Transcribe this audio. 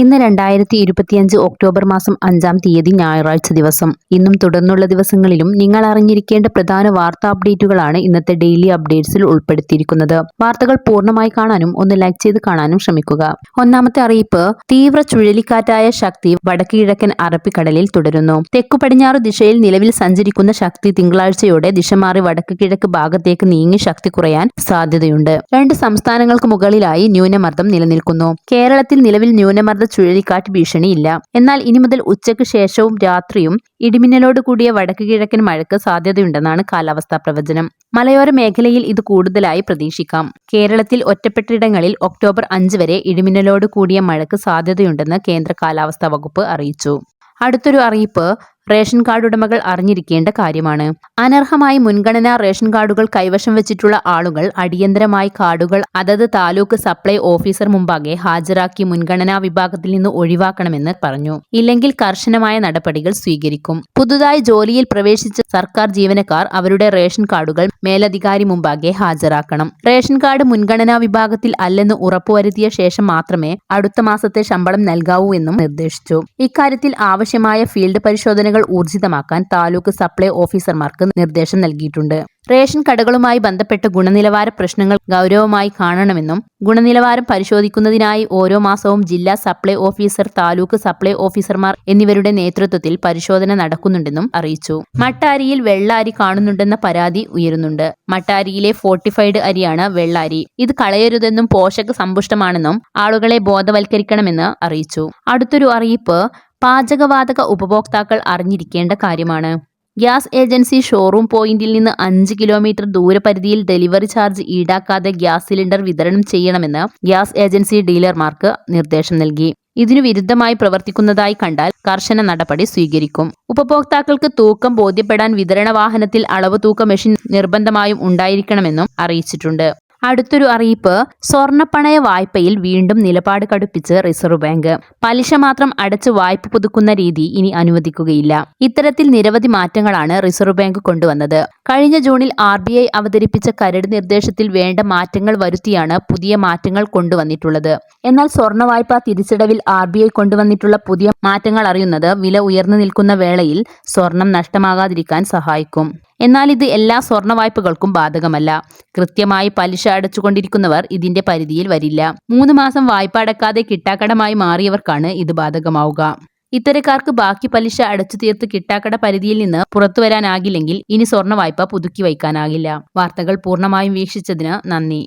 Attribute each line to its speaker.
Speaker 1: ഇന്ന് രണ്ടായിരത്തി ഇരുപത്തിയഞ്ച് ഒക്ടോബർ മാസം അഞ്ചാം തീയതി ഞായറാഴ്ച ദിവസം ഇന്നും തുടർന്നുള്ള ദിവസങ്ങളിലും നിങ്ങൾ അറിഞ്ഞിരിക്കേണ്ട പ്രധാന വാർത്താ അപ്ഡേറ്റുകളാണ് ഇന്നത്തെ ഡെയിലി അപ്ഡേറ്റ്സിൽ ഉൾപ്പെടുത്തിയിരിക്കുന്നത് വാർത്തകൾ പൂർണ്ണമായി കാണാനും ഒന്ന് ലൈക്ക് ചെയ്ത് കാണാനും ശ്രമിക്കുക ഒന്നാമത്തെ അറിയിപ്പ് തീവ്ര ചുഴലിക്കാറ്റായ ശക്തി വടക്ക് കിഴക്കൻ അറബിക്കടലിൽ തുടരുന്നു തെക്കു പടിഞ്ഞാറ് ദിശയിൽ നിലവിൽ സഞ്ചരിക്കുന്ന ശക്തി തിങ്കളാഴ്ചയോടെ ദിശ മാറി വടക്ക് കിഴക്ക് ഭാഗത്തേക്ക് നീങ്ങി ശക്തി കുറയാൻ സാധ്യതയുണ്ട് രണ്ട് സംസ്ഥാനങ്ങൾക്ക് മുകളിലായി ന്യൂനമർദ്ദം നിലനിൽക്കുന്നു കേരളത്തിൽ നിലവിൽ ന്യൂനമർദ്ദ ചുഴലിക്കാറ്റ് ഭീഷണിയില്ല എന്നാൽ ഇനി മുതൽ ഉച്ചയ്ക്ക് ശേഷവും രാത്രിയും ഇടിമിന്നലോട് കൂടിയ വടക്ക് കിഴക്കൻ മഴയ്ക്ക് സാധ്യതയുണ്ടെന്നാണ് കാലാവസ്ഥാ പ്രവചനം മലയോര മേഖലയിൽ ഇത് കൂടുതലായി പ്രതീക്ഷിക്കാം കേരളത്തിൽ ഒറ്റപ്പെട്ടിടങ്ങളിൽ ഒക്ടോബർ അഞ്ച് വരെ ഇടിമിന്നലോട് കൂടിയ മഴയ്ക്ക് സാധ്യതയുണ്ടെന്ന് കേന്ദ്ര കാലാവസ്ഥാ വകുപ്പ് അറിയിച്ചു അടുത്തൊരു അറിയിപ്പ് റേഷൻ കാർഡ് ഉടമകൾ അറിഞ്ഞിരിക്കേണ്ട കാര്യമാണ് അനർഹമായി മുൻഗണനാ റേഷൻ കാർഡുകൾ കൈവശം വെച്ചിട്ടുള്ള ആളുകൾ അടിയന്തരമായി കാർഡുകൾ അതത് താലൂക്ക് സപ്ലൈ ഓഫീസർ മുമ്പാകെ ഹാജരാക്കി മുൻഗണനാ വിഭാഗത്തിൽ നിന്ന് ഒഴിവാക്കണമെന്ന് പറഞ്ഞു ഇല്ലെങ്കിൽ കർശനമായ നടപടികൾ സ്വീകരിക്കും പുതുതായി ജോലിയിൽ പ്രവേശിച്ച സർക്കാർ ജീവനക്കാർ അവരുടെ റേഷൻ കാർഡുകൾ മേലധികാരി മുമ്പാകെ ഹാജരാക്കണം റേഷൻ കാർഡ് മുൻഗണനാ വിഭാഗത്തിൽ അല്ലെന്ന് ഉറപ്പുവരുത്തിയ ശേഷം മാത്രമേ അടുത്ത മാസത്തെ ശമ്പളം നൽകാവൂ എന്നും നിർദ്ദേശിച്ചു ഇക്കാര്യത്തിൽ ആവശ്യമായ ഫീൽഡ് പരിശോധനകൾ ഊർജിതമാക്കാൻ താലൂക്ക് സപ്ലൈ ഓഫീസർമാർക്ക് നിർദ്ദേശം നൽകിയിട്ടുണ്ട് റേഷൻ കടകളുമായി ബന്ധപ്പെട്ട ഗുണനിലവാര പ്രശ്നങ്ങൾ ഗൗരവമായി കാണണമെന്നും ഗുണനിലവാരം പരിശോധിക്കുന്നതിനായി ഓരോ മാസവും ജില്ലാ സപ്ലൈ ഓഫീസർ താലൂക്ക് സപ്ലൈ ഓഫീസർമാർ എന്നിവരുടെ നേതൃത്വത്തിൽ പരിശോധന നടക്കുന്നുണ്ടെന്നും അറിയിച്ചു മട്ടാരിയിൽ വെള്ളാരി കാണുന്നുണ്ടെന്ന പരാതി ഉയരുന്നുണ്ട് മട്ടാരിയിലെ ഫോർട്ടിഫൈഡ് അരിയാണ് വെള്ളാരി ഇത് കളയരുതെന്നും പോഷക സമ്പുഷ്ടമാണെന്നും ആളുകളെ ബോധവൽക്കരിക്കണമെന്ന് അറിയിച്ചു അടുത്തൊരു അറിയിപ്പ് പാചകവാതക ഉപഭോക്താക്കൾ അറിഞ്ഞിരിക്കേണ്ട കാര്യമാണ് ഗ്യാസ് ഏജൻസി ഷോറൂം പോയിന്റിൽ നിന്ന് അഞ്ച് കിലോമീറ്റർ ദൂരപരിധിയിൽ ഡെലിവറി ചാർജ് ഈടാക്കാതെ ഗ്യാസ് സിലിണ്ടർ വിതരണം ചെയ്യണമെന്ന് ഗ്യാസ് ഏജൻസി ഡീലർമാർക്ക് നിർദ്ദേശം നൽകി ഇതിനു വിരുദ്ധമായി പ്രവർത്തിക്കുന്നതായി കണ്ടാൽ കർശന നടപടി സ്വീകരിക്കും ഉപഭോക്താക്കൾക്ക് തൂക്കം ബോധ്യപ്പെടാൻ വിതരണ വാഹനത്തിൽ അളവ് തൂക്ക മെഷീൻ നിർബന്ധമായും ഉണ്ടായിരിക്കണമെന്നും അറിയിച്ചിട്ടുണ്ട് അടുത്തൊരു അറിയിപ്പ് സ്വർണ്ണപ്പണയ വായ്പയിൽ വീണ്ടും നിലപാട് കടുപ്പിച്ച് റിസർവ് ബാങ്ക് പലിശ മാത്രം അടച്ച് വായ്പ പുതുക്കുന്ന രീതി ഇനി അനുവദിക്കുകയില്ല ഇത്തരത്തിൽ നിരവധി മാറ്റങ്ങളാണ് റിസർവ് ബാങ്ക് കൊണ്ടുവന്നത് കഴിഞ്ഞ ജൂണിൽ ആർ ബി ഐ അവതരിപ്പിച്ച കരട് നിർദ്ദേശത്തിൽ വേണ്ട മാറ്റങ്ങൾ വരുത്തിയാണ് പുതിയ മാറ്റങ്ങൾ കൊണ്ടുവന്നിട്ടുള്ളത് എന്നാൽ സ്വർണ്ണ വായ്പ തിരിച്ചടവിൽ ആർ ബി ഐ കൊണ്ടുവന്നിട്ടുള്ള പുതിയ മാറ്റങ്ങൾ അറിയുന്നത് വില ഉയർന്നു നിൽക്കുന്ന വേളയിൽ സ്വർണം നഷ്ടമാകാതിരിക്കാൻ സഹായിക്കും എന്നാൽ ഇത് എല്ലാ സ്വർണ്ണ വായ്പകൾക്കും ബാധകമല്ല കൃത്യമായി പലിശ അടച്ചുകൊണ്ടിരിക്കുന്നവർ ഇതിന്റെ പരിധിയിൽ വരില്ല മൂന്ന് മാസം വായ്പ അടക്കാതെ കിട്ടാക്കടമായി മാറിയവർക്കാണ് ഇത് ബാധകമാവുക ഇത്തരക്കാർക്ക് ബാക്കി പലിശ അടച്ചു തീർത്ത് കിട്ടാക്കട പരിധിയിൽ നിന്ന് പുറത്തു വരാനാകില്ലെങ്കിൽ ഇനി സ്വർണ്ണ വായ്പ പുതുക്കി വയ്ക്കാനാകില്ല വാർത്തകൾ പൂർണ്ണമായും വീക്ഷിച്ചതിന് നന്ദി